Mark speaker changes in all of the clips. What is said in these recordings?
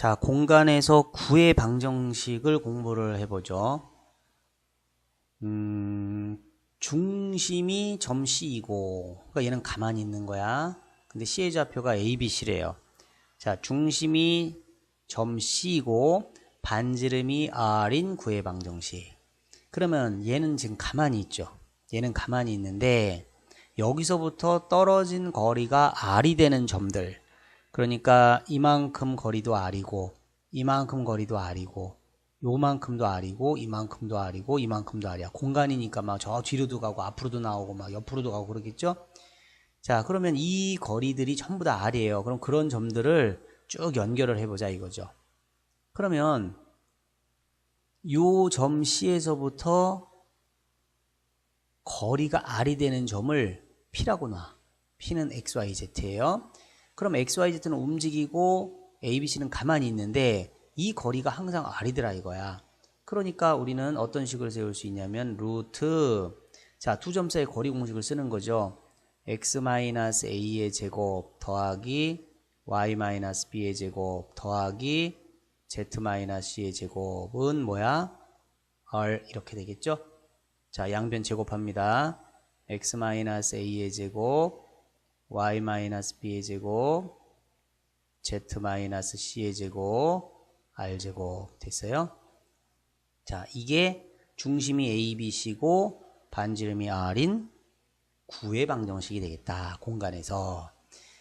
Speaker 1: 자, 공간에서 구의 방정식을 공부를 해보죠. 음, 중심이 점 C이고, 그러니까 얘는 가만히 있는 거야. 근데 C의 좌표가 A, B, C래요. 자, 중심이 점 C이고, 반지름이 R인 구의 방정식. 그러면 얘는 지금 가만히 있죠. 얘는 가만히 있는데, 여기서부터 떨어진 거리가 R이 되는 점들. 그러니까 이만큼 거리도 R이고, 이만큼 거리도 R이고, 요만큼도 R이고, 이만큼도 R이고, 이만큼도 R이야. 공간이니까 막 저 뒤로도 가고, 앞으로도 나오고, 막 옆으로도 가고 그러겠죠? 자, 그러면 이 거리들이 전부 다 R이에요. 그럼 그런 점들을 쭉 연결을 해보자 이거죠. 그러면 요 점 C에서부터 거리가 R이 되는 점을 P라고 놔. P는 XYZ예요. 그럼 XYZ는 움직이고 ABC는 가만히 있는데 이 거리가 항상 R이더라 이거야. 그러니까 우리는 어떤 식을 세울 수 있냐면 루트 자, 두 점 사이 거리 공식을 쓰는 거죠. x-a의 제곱 더하기 y-b의 제곱 더하기 z-c의 제곱은 뭐야? r 이렇게 되겠죠? 자, 양변 제곱합니다. x-a의 제곱 y-b의 제곱 z-c의 제곱 r제곱 됐어요? 자, 이게 중심이 a, b, c고 반지름이 r인 구의 방정식이 되겠다. 공간에서.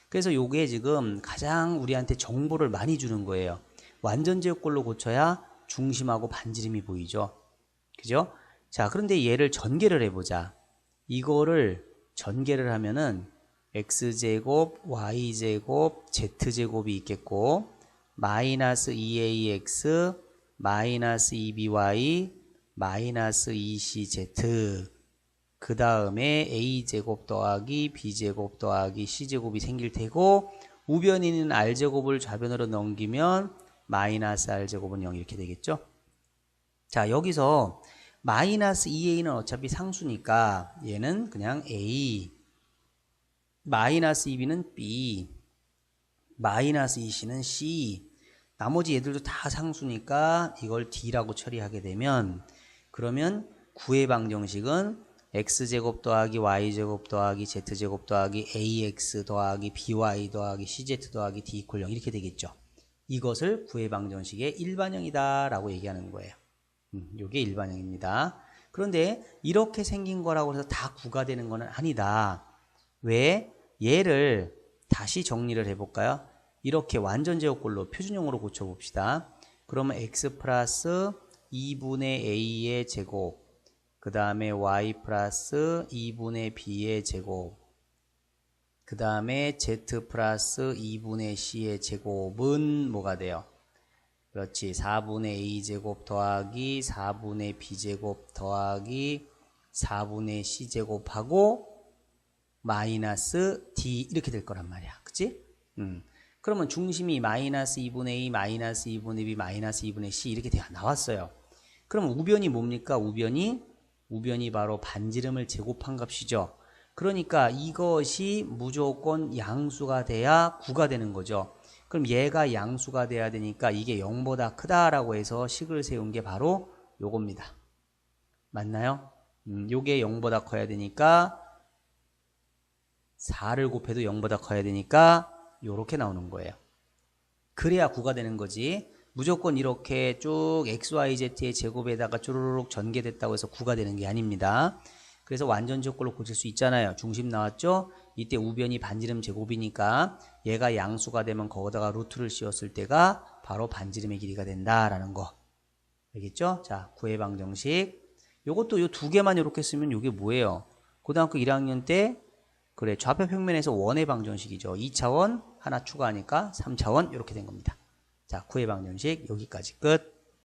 Speaker 1: 그래서 요게 지금 가장 우리한테 정보를 많이 주는 거예요. 완전 제곱꼴로 고쳐야 중심하고 반지름이 보이죠. 그죠? 자, 그런데 얘를 전개를 해보자. 이거를 전개를 하면은 x제곱, y제곱, z제곱이 있겠고 마이너스 2ax, 마이너스 2by, 마이너스 2cz 그 다음에 a제곱 더하기 b제곱 더하기 c제곱이 생길 테고 우변이 있는 r제곱을 좌변으로 넘기면 마이너스 r제곱은 0 이렇게 되겠죠. 자 여기서 마이너스 2a는 어차피 상수니까 얘는 그냥 a 마이너스 2b는 b 마이너스 2c는 c 나머지 얘들도 다 상수니까 이걸 d라고 처리하게 되면 그러면 구의 방정식은 x제곱 더하기 y제곱 더하기 z제곱 더하기 ax 더하기 by 더하기 cz 더하기 d 이퀄 0 이렇게 되겠죠. 이것을 구의 방정식의 일반형이다 라고 얘기하는 거예요. 음, 이게 일반형입니다. 그런데 이렇게 생긴 거라고 해서 다 구가 되는 것은 아니다. 왜? 얘를 다시 정리를 해볼까요? 이렇게 완전 제곱꼴로 표준형으로 고쳐봅시다. 그러면 x 플러스 2분의 a의 제곱 그 다음에 y 플러스 2분의 b의 제곱 그 다음에 z 플러스 2분의 c의 제곱은 뭐가 돼요? 그렇지 4분의 a제곱 더하기 4분의 b제곱 더하기 4분의 c제곱하고 마이너스 d 이렇게 될 거란 말이야 그치? 음. 그러면 중심이 마이너스 2분의 a 마이너스 2분의 b 마이너스 2분의 c 이렇게 나왔어요 그럼 우변이 뭡니까? 우변이 우변이 바로 반지름을 제곱한 값이죠. 그러니까 이것이 무조건 양수가 돼야 9가 되는 거죠. 그럼 얘가 양수가 돼야 되니까 이게 0보다 크다라고 해서 식을 세운 게 바로 요겁니다. 맞나요? 음, 요게 0보다 커야 되니까 4를 곱해도 0보다 커야 되니까 요렇게 나오는 거예요. 그래야 9가 되는 거지. 무조건 이렇게 쭉 XYZ의 제곱에다가 쭈루룩 전개됐다고 해서 9가 되는 게 아닙니다. 그래서 완전 제곱꼴로 고칠 수 있잖아요. 중심 나왔죠? 이때 우변이 반지름 제곱이니까 얘가 양수가 되면 거기다가 루트를 씌웠을 때가 바로 반지름의 길이가 된다라는 거. 알겠죠? 자, 구의 방정식. 요것도 요 두 개만 이렇게 쓰면 요게 뭐예요? 고등학교 1학년 때 그래 좌표 평면에서 원의 방정식이죠. 2차원 하나 추가하니까 3차원 이렇게 된 겁니다. 자, 구의 방정식 여기까지 끝.